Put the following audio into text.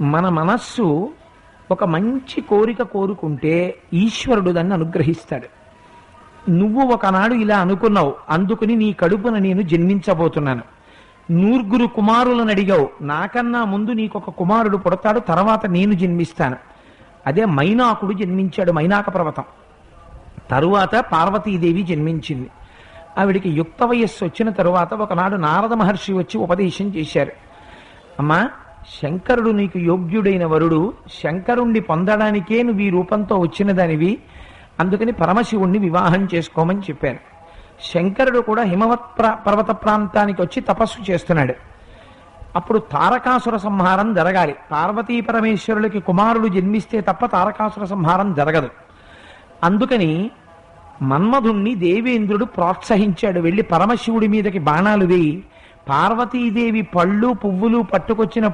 మన మనస్సు ఒక మంచి కోరిక కోరుకుంటే ఈశ్వరుడు దాన్ని అనుగ్రహిస్తాడు. నువ్వు ఒకనాడు ఇలా అనుకున్నావు అందుకుని నీ కడుపున నేను జన్మించబోతున్నాను. నూర్గురు కుమారులను అడిగావు నాకన్నా ముందు నీకొక కుమారుడు పుడతాడు తర్వాత నేను జన్మిస్తాను. అదే మైనాకుడు జన్మించాడు మైనాక పర్వతం. తరువాత పార్వతీదేవి జన్మించింది. ఆవిడికి యుక్త వయస్సు వచ్చిన తరువాత ఒకనాడు నారద మహర్షి వచ్చి ఉపదేశం చేశారు. అమ్మా శంకరుడు నీకు యోగ్యుడైన వరుడు శంకరుణ్ణి పొందడానికే నువ్వు ఈ రూపంతో వచ్చిన దానివి అందుకని పరమశివుణ్ణి వివాహం చేసుకోమని చెప్పాను. శంకరుడు కూడా హిమవత్ పర్వత ప్రాంతానికి వచ్చి తపస్సు చేస్తున్నాడు. అప్పుడు తారకాసుర సంహారం జరగాలి. పార్వతీ పరమేశ్వరులకి కుమారుడు జన్మిస్తే తప్ప తారకాసుర సంహారం జరగదు. అందుకని మన్మధుణ్ణి దేవేంద్రుడు ప్రోత్సహించాడు. వెళ్ళి పరమశివుడి మీదకి బాణాలు వేయి. పార్వతీదేవి పళ్ళు పువ్వులు పట్టుకొచ్చిన